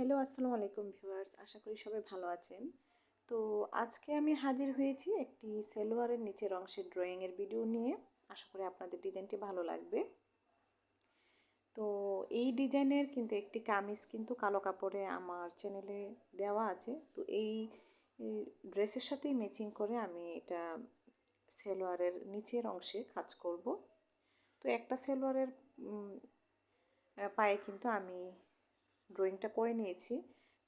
Hello, আসসালামু আলাইকুম viewers, আশা করি সবাই ভালো আছেন। তো আজকে আমি হাজির হয়েছি একটি সেলোয়ারের নিচের অংশের ড্রয়িংয়ের ভিডিও নিয়ে। আশা করি আপনাদের ডিজাইনটি ভালো লাগবে। তো এই ডিজাইনের কিন্তু একটি কামিজ কিন্তু কালো কাপড়ে আমার চ্যানেলে দেওয়া আছে। তো এই ড্রেসের সাথেই ম্যাচিং করে আমি এটা সেলোয়ারের নিচের অংশে কাজ করব। তো একটা সেলোয়ারের পায়ে কিন্তু আমি ড্রয়িংটা করে নিয়েছি।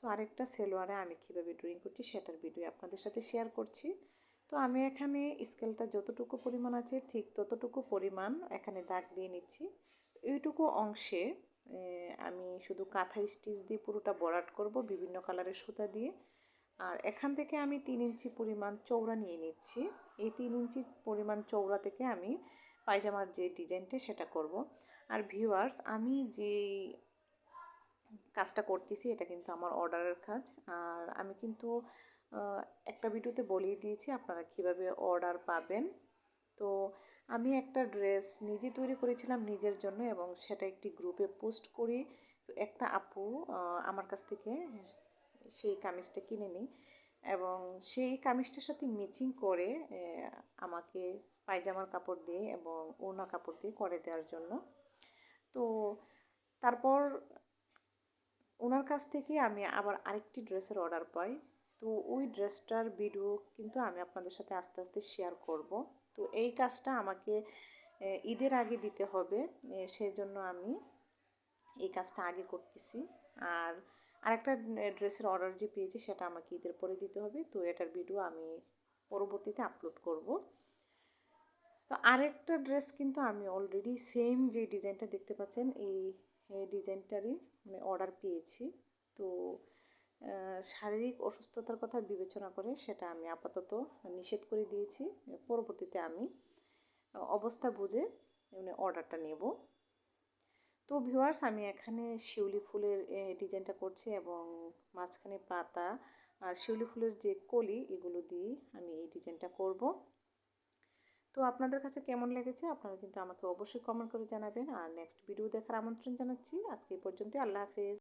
তো আরেকটা সেলোয়ারে আমি কীভাবে ড্রয়িং করছি সেটার ভিডিও আপনাদের সাথে শেয়ার করছি। তো আমি এখানে স্কেলটা যতটুকু পরিমাণ আছে ঠিক ততটুকু পরিমাণ এখানে দাগ দিয়ে নিচ্ছি। এইটুকু অংশে আমি শুধু কাঁথা স্টিচ দিয়ে পুরোটা বরাট করব বিভিন্ন কালারের সুতা দিয়ে। আর এখান থেকে আমি তিন ইঞ্চি পরিমাণ চৌড়া নিয়ে নিচ্ছি। এই তিন ইঞ্চি পরিমাণ চৌড়া থেকে আমি পায়জামার যে ডিজাইনটা সেটা করব। আর ভিউয়ার্স আমি যে কাজটা করতেছি, এটা কিন্তু আমার অর্ডারের কাজ। আর আমি কিন্তু একটা ভিডিওতে বলিয়ে দিয়েছি আপনারা কীভাবে অর্ডার পাবেন। তো আমি একটা ড্রেস নিজে তৈরি করেছিলাম নিজের জন্য এবং সেটা একটি গ্রুপে পোস্ট করি। তো একটা আপু আমার কাছ থেকে সেই কামিজটা কিনে নিই এবং সেই কামিজটার সাথে ম্যাচিং করে আমাকে পায়জামার কাপড় দিয়ে এবং ওড়না কাপড় দিয়ে করে দেওয়ার জন্য। তো তারপর ওনার কাছ থেকে আমি আবার আরেকটি ড্রেসের অর্ডার পাই। তো ওই ড্রেসটার ভিডিও কিন্তু আমি আপনাদের সাথে আস্তে আস্তে শেয়ার করব। তো এই কাজটা আমাকে ঈদের আগে দিতে হবে। সেই জন্য আমি এই কাজটা আগে করতেছি। আর আরেকটা ড্রেসের অর্ডার যে পেয়েছি সেটা আমাকে ঈদের পরে দিতে হবে। তো এটার ভিডিও আমি পরবর্তীতে আপলোড করব। তো আরেকটা ড্রেস কিন্তু আমি অলরেডি সেম যে ডিজাইনটা দেখতে পাচ্ছেন, এই ডিজাইনটারই মানে অর্ডার পেয়েছি। তো শারীরিক অসুস্থতার কথা বিবেচনা করে সেটা আমি আপাতত নিষেধ করে দিয়েছি। পরবর্তীতে আমি অবস্থা বুঝে মানে অর্ডারটা নেব। তো ভিউয়ার্স আমি এখানে শিউলি ফুলের ডিজাইনটা করছি এবং মাঝখানে পাতা আর শিউলি ফুলের যে কলি, এগুলো দিয়ে আমি এই ডিজাইনটা করব। তো আপনাদের কাছে কেমন লেগেছে? আপনারা কিন্তু আমাকে অবশ্যই কমেন্ট করে জানাবেন। আর নেক্সট ভিডিও দেখার আমন্ত্রণ জানাচ্ছি। আজকে এই পর্যন্ত আল্লাহ হাফেজ।